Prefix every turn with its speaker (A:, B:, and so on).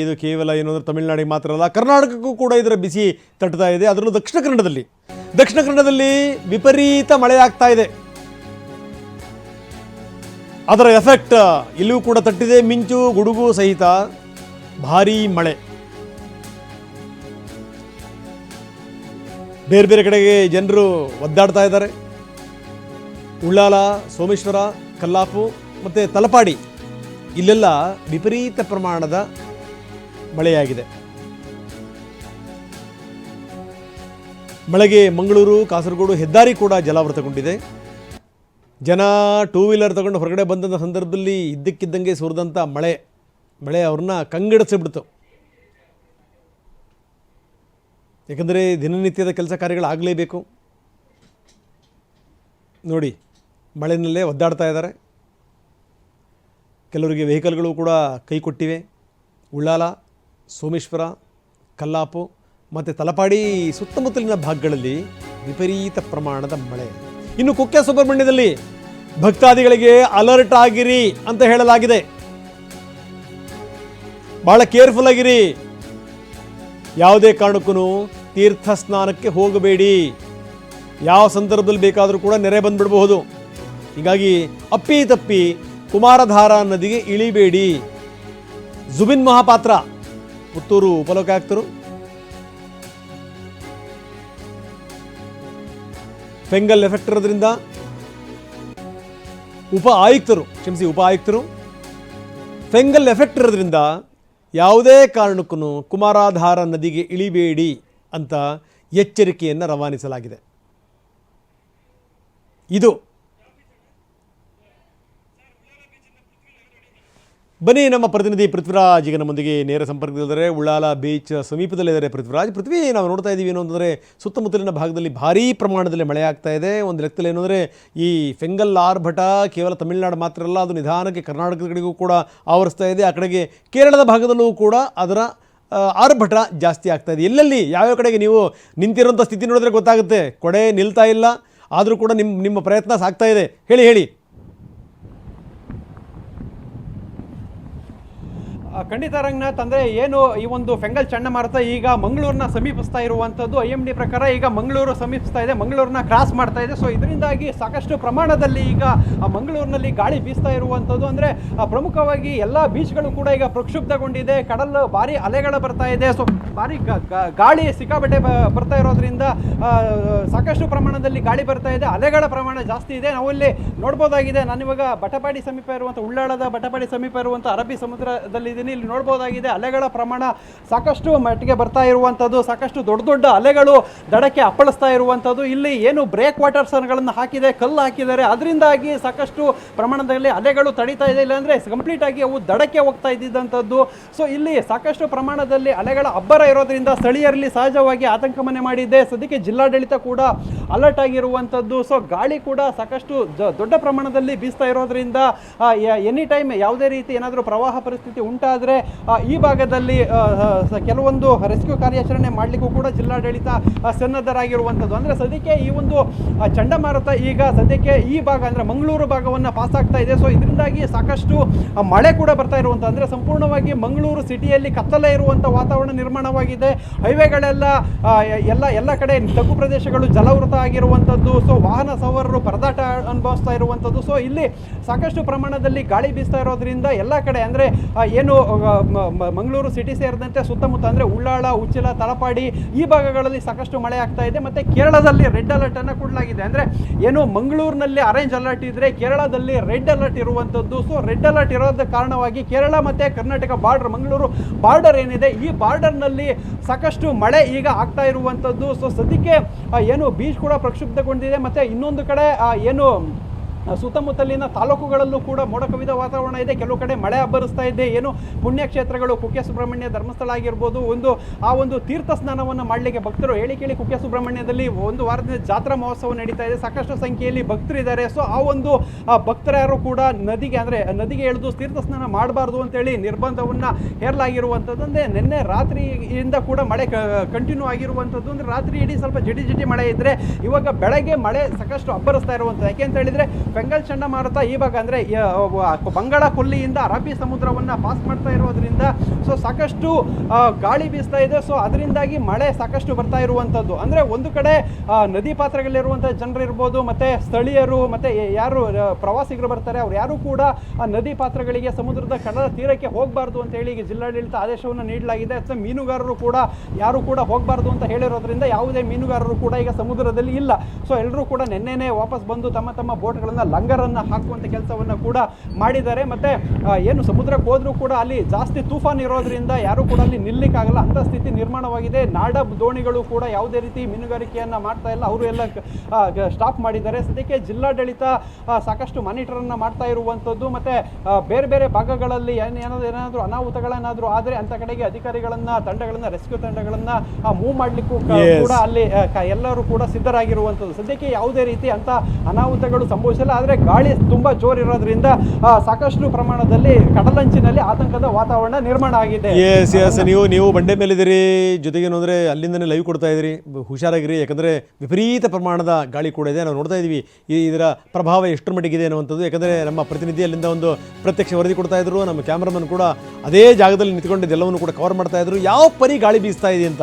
A: ಇದು ಕೇವಲ ಏನು ಅಂದ್ರೆ ತಮಿಳುನಾಡಿಗೆ ಮಾತ್ರ ಅಲ್ಲ, ಕರ್ನಾಟಕಕ್ಕೂ ಕೂಡ ಇದರ ಬಿಸಿ ತಟ್ತಾ ಇದೆ. ಅದರಲ್ಲೂ ದಕ್ಷಿಣ ಕನ್ನಡದಲ್ಲಿ ದಕ್ಷಿಣ ಕನ್ನಡದಲ್ಲಿ ವಿಪರೀತ ಮಳೆ ಆಗ್ತಾ ಇದೆ. ಅದರ ಎಫೆಕ್ಟ್ ಇಲ್ಲೂ ಕೂಡ ತಟ್ಟಿದೆ. ಮಿಂಚು, ಗುಡುಗು ಸಹಿತ ಭಾರೀ ಮಳೆ. ಬೇರೆ ಬೇರೆ ಕಡೆಗೆ ಜನರು ಒದ್ದಾಡ್ತಾ ಇದ್ದಾರೆ. ಉಳ್ಳಾಲ, ಸೋಮೇಶ್ವರ, ಕಲ್ಲಾಪು ಮತ್ತು ತಲಪಾಡಿ, ಇಲ್ಲೆಲ್ಲ ವಿಪರೀತ ಪ್ರಮಾಣದ ಮಳೆಯಾಗಿದೆ. ಮಳೆಗೆ ಮಂಗಳೂರು, ಕಾಸರಗೋಡು ಹೆದ್ದಾರಿ ಕೂಡ ಜಲಾವೃತಗೊಂಡಿದೆ. ಜನ ಟೂ ವೀಲರ್ ತಗೊಂಡು ಹೊರಗಡೆ ಬಂದಂಥ ಸಂದರ್ಭದಲ್ಲಿ ಇದ್ದಕ್ಕಿದ್ದಂಗೆ ಸುರಿದಂಥ ಮಳೆ ಮಳೆ ಅವ್ರನ್ನ ಕಂಗೆಡಿಸಿಬಿಡ್ತು. ಯಾಕಂದರೆ ದಿನನಿತ್ಯದ ಕೆಲಸ ಕಾರ್ಯಗಳಾಗಲೇಬೇಕು ನೋಡಿ, ಮಳೆಯಲ್ಲೇ ಒದ್ದಾಡ್ತಾ ಇದ್ದಾರೆ. ಕೆಲವರಿಗೆ ವೆಹಿಕಲ್ಗಳು ಕೂಡ ಕೈ ಕೊಟ್ಟಿವೆ. ಉಳ್ಳಾಲ ಸೋಮೇಶ್ವರ, ಕಲ್ಲಾಪು ಮತ್ತು ತಲಪಾಡಿ ಸುತ್ತಮುತ್ತಲಿನ ಭಾಗಗಳಲ್ಲಿ ವಿಪರೀತ ಪ್ರಮಾಣದ ಮಳೆ. ಇನ್ನು ಕುಕ್ಕೆ ಸುಬ್ರಹ್ಮಣ್ಯದಲ್ಲಿ ಭಕ್ತಾದಿಗಳಿಗೆ ಅಲರ್ಟ್ ಆಗಿರಿ ಅಂತ ಹೇಳಲಾಗಿದೆ. ಬಹಳ ಕೇರ್ಫುಲ್ ಆಗಿರಿ. ಯಾವುದೇ ಕಾರಣಕ್ಕೂ ತೀರ್ಥ ಸ್ನಾನಕ್ಕೆ ಹೋಗಬೇಡಿ. ಯಾವ ಸಂದರ್ಭದಲ್ಲಿ ಬೇಕಾದರೂ ಕೂಡ ನೆರೆ ಬಂದ್ಬಿಡಬಹುದು. ಹೀಗಾಗಿ ಅಪ್ಪಿ ತಪ್ಪಿ ಕುಮಾರಧಾರ ನದಿಗೆ ಇಳಿಬೇಡಿ. ಜುಬಿನ್ ಮಹಾಪಾತ್ರ. ಪುತ್ತೂರು ಉಪಲೋಕಾಯುಕ್ತರು ಫೆಂಗಲ್ ಎಫೆಕ್ಟ್ ಇರೋದ್ರಿಂದ ಉಪ ಆಯುಕ್ತರು, ಕ್ಷಮಿಸಿ ಉಪ ಆಯುಕ್ತರು. ಫೆಂಗಲ್ ಎಫೆಕ್ಟ್ ಇರೋದ್ರಿಂದ ಯಾವುದೇ ಕಾರಣಕ್ಕೂ ಕುಮಾರಾಧಾರ ನದಿಗೆ ಇಳಿಬೇಡಿ ಅಂತ ಎಚ್ಚರಿಕೆಯನ್ನು ರವಾನಿಸಲಾಗಿದೆ. ಇದು ಬನ್ನಿ, ನಮ್ಮ ಪ್ರತಿನಿಧಿ ಪೃಥ್ವಿರಾಜ್ ಈಗ ನಮ್ಮೊಂದಿಗೆ ನೇರ ಸಂಪರ್ಕದಲ್ಲಿದ್ದಾರೆ. ಉಳ್ಳಾಲ ಬೀಚ್ ಸಮೀಪದಲ್ಲಿದ್ದಾರೆ ಪೃಥ್ವಿರಾಜ್. ಪೃಥ್ವಿ, ನಾವು ನೋಡ್ತಾ ಇದ್ದೀವಿ ಏನು ಅಂತಂದರೆ ಸುತ್ತಮುತ್ತಲಿನ ಭಾಗದಲ್ಲಿ ಭಾರೀ ಪ್ರಮಾಣದಲ್ಲಿ ಮಳೆ ಆಗ್ತಾ ಇದೆ. ಒಂದು ಲೆಕ್ಕದಲ್ಲಿ ಏನು ಅಂದರೆ ಈ ಫೆಂಗಲ್ ಆರ್ಭಟ ಕೇವಲ ತಮಿಳುನಾಡು ಮಾತ್ರ ಅಲ್ಲ, ಅದು ನಿಧಾನಕ್ಕೆ ಕರ್ನಾಟಕದ ಕಡೆಗೂ ಕೂಡ ಆವರಿಸ್ತಾ ಇದೆ. ಆ ಕಡೆಗೆ ಕೇರಳದ ಭಾಗದಲ್ಲೂ ಕೂಡ ಅದರ ಆರ್ಭಟ ಜಾಸ್ತಿ ಆಗ್ತಾ ಇದೆ. ಎಲ್ಲೆಲ್ಲಿ, ಯಾವ್ಯಾವ ಕಡೆಗೆ ನೀವು ನಿಂತಿರುವಂಥ ಸ್ಥಿತಿ ನೋಡಿದ್ರೆ ಗೊತ್ತಾಗುತ್ತೆ. ಕೊಡೆ ನಿಲ್ತಾ ಇಲ್ಲ. ಆದರೂ ಕೂಡ ನಿಮ್ಮ ನಿಮ್ಮ ಪ್ರಯತ್ನ ಸಾಗ್ತಾ ಇದೆ. ಹೇಳಿ ಹೇಳಿ.
B: ಖಂಡಿತ ರಂಗನಾಥ್, ಅಂದ್ರೆ ಏನು ಈ ಒಂದು ಫೆಂಗಲ್ ಚಂಡಮಾರುತ ಈಗ ಮಂಗಳೂರನ್ನ ಸಮೀಪಿಸ್ತಾ ಇರುವಂಥದ್ದು ಐ ಎಂ ಡಿ ಪ್ರಕಾರ ಈಗ ಮಂಗಳೂರು ಸಮೀಪಿಸ್ತಾ ಇದೆ, ಮಂಗಳೂರನ್ನ ಕ್ರಾಸ್ ಮಾಡ್ತಾ ಇದೆ. ಸೊ ಇದರಿಂದಾಗಿ ಸಾಕಷ್ಟು ಪ್ರಮಾಣದಲ್ಲಿ ಈಗ ಮಂಗಳೂರಿನಲ್ಲಿ ಗಾಳಿ ಬೀಸ್ತಾ ಇರುವಂಥದ್ದು ಅಂದ್ರೆ ಪ್ರಮುಖವಾಗಿ ಎಲ್ಲ ಬೀಚ್ಗಳು ಕೂಡ ಈಗ ಪ್ರಕ್ಷುಬ್ಧಗೊಂಡಿದೆ, ಕಡಲು ಭಾರಿ ಅಲೆಗಳು ಬರ್ತಾ ಇದೆ. ಸೊ ಭಾರಿ ಗಾಳಿ ಸಿಕ್ಕಾಬಟ್ಟೆ ಬರ್ತಾ ಇರೋದ್ರಿಂದ ಸಾಕಷ್ಟು ಪ್ರಮಾಣದಲ್ಲಿ ಗಾಳಿ ಬರ್ತಾ ಇದೆ, ಅಲೆಗಳ ಪ್ರಮಾಣ ಜಾಸ್ತಿ ಇದೆ. ನಾವು ಇಲ್ಲಿ ನೋಡ್ಬೋದಾಗಿದೆ, ನಾನಿವಾಗ ಬಟಪಾಡಿ ಸಮೀಪ ಇರುವಂಥ ಉಳ್ಳಾಳದ ಬಟಪಾಡಿ ಸಮೀಪ ಇರುವಂಥ ಅರಬ್ಬಿ ಸಮುದ್ರದಲ್ಲಿದ್ದೀನಿ ಇಲ್ಲಿ ನೋಡ್ಬೋದಾಗಿದೆ. ಅಲೆಗಳ ಪ್ರಮಾಣ ಸಾಕಷ್ಟು ಮಟ್ಟಿಗೆ ಬರ್ತಾ ಇರುವಂಥದ್ದು ಸಾಕಷ್ಟು ದೊಡ್ಡ ದೊಡ್ಡ ಅಲೆಗಳು ದಡಕ್ಕೆ ಅಪ್ಪಳಿಸ್ತಾ ಇರುವಂಥದ್ದು ಇಲ್ಲಿ ಏನು ಬ್ರೇಕ್ ವಾಟರ್ಸ್ಗಳನ್ನು ಹಾಕಿದೆ, ಕಲ್ಲು ಹಾಕಿದ್ದಾರೆ. ಅದರಿಂದಾಗಿ ಸಾಕಷ್ಟು ಪ್ರಮಾಣದಲ್ಲಿ ಅಲೆಗಳು ತಡೀತಾ ಇದೆ. ಇಲ್ಲಾಂದರೆ ಕಂಪ್ಲೀಟ್ ಆಗಿ ಅವು ದಡಕ್ಕೆ ಹೋಗ್ತಾ ಇದ್ದಿದ್ದಂಥದ್ದು ಸೊ ಇಲ್ಲಿ ಸಾಕಷ್ಟು ಪ್ರಮಾಣದಲ್ಲಿ ಅಲೆಗಳ ಅಬ್ಬರ ಇರೋದ್ರಿಂದ ಸ್ಥಳೀಯರಲ್ಲಿ ಸಹಜವಾಗಿ ಆತಂಕ ಮನೆ ಮಾಡಿದೆ ಸದ್ಯಕ್ಕೆ ಜಿಲ್ಲಾಡಳಿತ ಕೂಡ ಅಲರ್ಟ್ ಆಗಿರುವಂಥದ್ದು ಸೊ ಗಾಳಿ ಕೂಡ ಸಾಕಷ್ಟು ದೊಡ್ಡ ಪ್ರಮಾಣದಲ್ಲಿ ಬೀಸ್ತಾ ಇರೋದ್ರಿಂದ ಎನಿ ಟೈಮ್ ಯಾವುದೇ ರೀತಿ ಏನಾದರೂ ಪ್ರವಾಹ ಪರಿಸ್ಥಿತಿ ಉಂಟಾದರೆ ಈ ಭಾಗದಲ್ಲಿ ಕೆಲವೊಂದು ರೆಸ್ಕ್ಯೂ ಕಾರ್ಯಾಚರಣೆ ಮಾಡಲಿಕ್ಕೂ ಕೂಡ ಜಿಲ್ಲಾಡಳಿತ ಸನ್ನದ್ಧರಾಗಿರುವಂಥದ್ದು. ಅಂದರೆ ಸದ್ಯಕ್ಕೆ ಈ ಒಂದು ಚಂಡಮಾರುತ ಈಗ ಸದ್ಯಕ್ಕೆ ಈ ಭಾಗ ಅಂದರೆ ಮಂಗಳೂರು ಭಾಗವನ್ನು ಪಾಸ್ ಆಗ್ತಾ ಇದೆ. ಸೊ ಇದರಿಂದಾಗಿ ಸಾಕಷ್ಟು ಮಳೆ ಕೂಡ ಬರ್ತಾ ಇರುವಂಥ ಅಂದರೆ ಸಂಪೂರ್ಣವಾಗಿ ಮಂಗಳೂರು ಸಿಟಿಯಲ್ಲಿ ಕತ್ತಲೆ ಇರುವಂಥ ವಾತಾವರಣ ನಿರ್ಮಾಣವಾಗಿದೆ. ಹೈವೇಗಳೆಲ್ಲ ಎಲ್ಲ ಎಲ್ಲ ಕಡೆ ತಗ್ಗು ಪ್ರದೇಶಗಳು ಜಲವೃತ ಆಗಿರುವಂಥದ್ದು. ಸೊ ವಾಹನ ಸವಾರರು ಪರದಾಟ ಅನುಭವಿಸ್ತಾ ಇರುವಂಥದ್ದು. ಸೊ ಇಲ್ಲಿ ಸಾಕಷ್ಟು ಪ್ರಮಾಣದಲ್ಲಿ ಗಾಳಿ ಬೀಸ್ತಾ ಇರೋದ್ರಿಂದ ಎಲ್ಲ ಕಡೆ ಅಂದರೆ ಏನು ಮಂಗಳೂರು ಸಿಟಿ ಸೇರಿದಂತೆ ಸುತ್ತಮುತ್ತ ಅಂದರೆ ಉಳ್ಳಾಳ, ಉಚ್ಚಿಲ ತಲಪಾಡಿ ಈ ಭಾಗಗಳಲ್ಲಿ ಸಾಕಷ್ಟು ಮಳೆ ಆಗ್ತಾ ಇದೆ. ಮತ್ತು ಕೇರಳದಲ್ಲಿ ರೆಡ್ ಅಲರ್ಟನ್ನು ಕೊಡಲಾಗಿದೆ. ಅಂದರೆ ಏನು ಮಂಗಳೂರಿನಲ್ಲಿ ಆರೆಂಜ್ ಅಲರ್ಟ್ ಇದ್ದರೆ ಕೇರಳದಲ್ಲಿ ರೆಡ್ ಅಲರ್ಟ್ ಇರುವಂಥದ್ದು ಸೊ ರೆಡ್ ಅಲರ್ಟ್ ಇರೋದ ಕಾರಣವಾಗಿ ಕೇರಳ ಮತ್ತು ಕರ್ನಾಟಕ ಬಾರ್ಡರ್ ಮಂಗಳೂರು ಬಾರ್ಡರ್ ಏನಿದೆ, ಈ ಬಾರ್ಡರ್ನಲ್ಲಿ ಸಾಕಷ್ಟು ಮಳೆ ಈಗ ಆಗ್ತಾ ಇರುವಂಥದ್ದು ಸೊ ಸದ್ಯಕ್ಕೆ ಏನು ಬೀಚ್ ಕೂಡ ಪ್ರಕ್ಷುಬ್ಧಗೊಂಡಿದೆ. ಮತ್ತು ಇನ್ನೊಂದು ಕಡೆ ಏನು ಸುತ್ತಮುತ್ತಲಿನ ತಾಲೂಕುಗಳಲ್ಲೂ ಕೂಡ ಮೋಡ ಕವಿದ ವಾತಾವರಣ ಇದೆ. ಕೆಲವು ಕಡೆ ಮಳೆ ಅಬ್ಬರಿಸ್ತಾ ಇದೆ. ಏನು ಪುಣ್ಯಕ್ಷೇತ್ರಗಳು ಕುಕ್ಕೆ ಸುಬ್ರಹ್ಮಣ್ಯ ಧರ್ಮಸ್ಥಳ ಆಗಿರ್ಬೋದು ಒಂದು, ಆ ಒಂದು ತೀರ್ಥ ಸ್ನಾನವನ್ನು ಮಾಡಲಿಕ್ಕೆ ಭಕ್ತರು ಹೇಳಿ ಕೇಳಿ ಕುಕ್ಕೆ ಸುಬ್ರಹ್ಮಣ್ಯದಲ್ಲಿ ಒಂದು ವಾರದಿಂದ ಜಾತ್ರಾ ಮಹೋತ್ಸವ ನಡೀತಾ ಇದೆ. ಸಾಕಷ್ಟು ಸಂಖ್ಯೆಯಲ್ಲಿ ಭಕ್ತರಿದ್ದಾರೆ ಸೊ ಆ ಒಂದು ಭಕ್ತರ್ಯಾರು ಕೂಡ ನದಿಗೆ, ಅಂದರೆ ನದಿಗೆ ಎಳೆದು ತೀರ್ಥ ಸ್ನಾನ ಮಾಡಬಾರ್ದು ಅಂತೇಳಿ ನಿರ್ಬಂಧವನ್ನು ಹೇರಲಾಗಿರುವಂಥದ್ದು. ಅಂದರೆ ನಿನ್ನೆ ರಾತ್ರಿಯಿಂದ ಕೂಡ ಮಳೆ ಕಂಟಿನ್ಯೂ ಆಗಿರುವಂಥದ್ದು. ಅಂದರೆ ರಾತ್ರಿ ಇಡೀ ಸ್ವಲ್ಪ ಜಿಟಿ ಜಿಟಿ ಮಳೆ ಇದ್ದರೆ ಇವಾಗ ಬೆಳಗ್ಗೆ ಮಳೆ ಸಾಕಷ್ಟು ಅಬ್ಬರಿಸ್ತಾ ಇರುವಂಥದ್ದು. ಯಾಕೆ ಅಂತ ಹೇಳಿದರೆ ಫೆಂಗಲ್ ಚಂಡಮಾರುತ ಇವಾಗ ಅಂದರೆ ಬಂಗಾಳ ಕೊಲ್ಲಿಯಿಂದ ಅರಬ್ಬಿ ಸಮುದ್ರವನ್ನು ಪಾಸ್ ಮಾಡ್ತಾ ಇರೋದ್ರಿಂದ ಸೊ ಸಾಕಷ್ಟು ಗಾಳಿ ಬೀಸ್ತಾ ಇದೆ. ಸೊ ಅದರಿಂದಾಗಿ ಮಳೆ ಸಾಕಷ್ಟು ಬರ್ತಾ ಇರುವಂಥದ್ದು ಅಂದರೆ ಒಂದು ಕಡೆ ನದಿ ಪಾತ್ರಗಳಿರುವಂಥ ಜನರು ಇರ್ಬೋದು ಮತ್ತು ಸ್ಥಳೀಯರು, ಮತ್ತು ಯಾರು ಪ್ರವಾಸಿಗರು ಬರ್ತಾರೆ, ಅವ್ರು ಯಾರು ಕೂಡ ನದಿ ಪಾತ್ರಗಳಿಗೆ ಸಮುದ್ರದ ಕಡಲ ತೀರಕ್ಕೆ ಹೋಗಬಾರ್ದು ಅಂತ ಹೇಳಿ ಜಿಲ್ಲಾಡಳಿತ ಆದೇಶವನ್ನು ನೀಡಲಾಗಿದೆ. ಅಥವಾ ಮೀನುಗಾರರು ಕೂಡ, ಯಾರು ಕೂಡ ಹೋಗಬಾರ್ದು ಅಂತ ಹೇಳಿರೋದ್ರಿಂದ ಯಾವುದೇ ಮೀನುಗಾರರು ಕೂಡ ಈಗ ಸಮುದ್ರದಲ್ಲಿ ಇಲ್ಲ. ಸೊ ಎಲ್ಲರೂ ಕೂಡ ನಿನ್ನೆನೇ ವಾಪಸ್ ಬಂದು ತಮ್ಮ ತಮ್ಮ ಬೋಟ್ಗಳನ್ನು ಲಂಗರನ್ನು ಹಾಕುವಂಥ ಕೆಲಸವನ್ನು ಕೂಡ ಮಾಡಿದ್ದಾರೆ. ಮತ್ತು ಏನು ಸಮುದ್ರಕ್ಕೆ ಹೋದರೂ ಕೂಡ ಅಲ್ಲಿ ಜಾಸ್ತಿ ತೂಫಾನ್ ಇರೋದ್ರಿಂದ ಯಾರು ಕೂಡ ಅಲ್ಲಿ ನಿಲ್ಲಿಕ್ಕಾಗಲ್ಲ. ಅಂಥ ಸ್ಥಿತಿ ನಿರ್ಮಾಣವಾಗಿದೆ. ನಾಡ ದೋಣಿಗಳು ಕೂಡ ಯಾವುದೇ ರೀತಿ ಮೀನುಗಾರಿಕೆಯನ್ನು ಮಾಡ್ತಾ ಇಲ್ಲ. ಅವರು ಎಲ್ಲ ಸ್ಟಾಪ್ ಮಾಡಿದ್ದಾರೆ. ಸದ್ಯಕ್ಕೆ ಜಿಲ್ಲಾಡಳಿತ ಸಾಕಷ್ಟು ಮಾನಿಟರನ್ನು ಮಾಡ್ತಾ ಇರುವಂಥದ್ದು ಮತ್ತು ಬೇರೆ ಬೇರೆ ಭಾಗಗಳಲ್ಲಿ ಏನು ಏನಾದ್ರು ಏನಾದರೂ ಅನಾಹುತಗಳೇನಾದರೂ ಆದರೆ ಅಂಥ ಕಡೆಗೆ ಅಧಿಕಾರಿಗಳನ್ನು ತಂಡಗಳನ್ನು ರೆಸ್ಕ್ಯೂ ತಂಡಗಳನ್ನು ಮೂವ್ ಮಾಡಲಿಕ್ಕೂ. ಕೂಡ ಅಲ್ಲಿ ಎಲ್ಲರೂ ಕೂಡ ಸಿದ್ಧರಾಗಿರುವಂಥದ್ದು ಸದ್ಯಕ್ಕೆ ಯಾವುದೇ ರೀತಿ ಅಂತ ಅನಾಹುತಗಳು ಸಂಭವಿಸಿಲ್ಲ. ಆದರೆ ಗಾಳಿ ತುಂಬ ಜೋರಿರೋದ್ರಿಂದ ಇರೋದ್ರಿಂದ ಸಾಕಷ್ಟು ಪ್ರಮಾಣದಲ್ಲಿ ಕಡಲಂಚಿನಲ್ಲಿ ಆತಂಕದ ವಾತಾವರಣ ನಿರ್ಮಾಣ ಆಗಿದೆ.
A: ಎಸ್ ಎಸ್ ನೀವು ನೀವು ಬಂಡೆ ಮೇಲಿದ್ದೀರಿ, ಜೊತೆಗೆ ಏನಂದ್ರೆ ಅಲ್ಲಿಂದನೇ ಲೈವ್ ಕೊಡ್ತಾ ಇದ್ದೀರಿ, ಹುಷಾರಾಗಿರಿ, ಯಾಕಂದರೆ ವಿಪರೀತ ಪ್ರಮಾಣದ ಗಾಳಿ ಕೂಡ ಇದೆ. ನಾವು ನೋಡ್ತಾ ಇದ್ದೀವಿ ಇದರ ಪ್ರಭಾವ ಎಷ್ಟರ ಮಟ್ಟಿಗಿದೆ ಅನ್ನುವಂಥದ್ದು. ಯಾಕಂದರೆ ನಮ್ಮ ಪ್ರತಿನಿಧಿ ಅಲ್ಲಿಂದ ಒಂದು ಪ್ರತ್ಯಕ್ಷ ವರದಿ ಕೊಡ್ತಾ ಇದ್ರು, ನಮ್ಮ ಕ್ಯಾಮ್ರಾಮನ್ ಕೂಡ ಅದೇ ಜಾಗದಲ್ಲಿ ನಿಂತ್ಕೊಂಡು ಇದೆಲ್ಲವನ್ನು ಕೂಡ ಕವರ್ ಮಾಡ್ತಾ ಇದ್ರು. ಯಾವ ಪರಿ ಗಾಳಿ ಬೀಸ್ತಾ ಇದೆ ಅಂತ.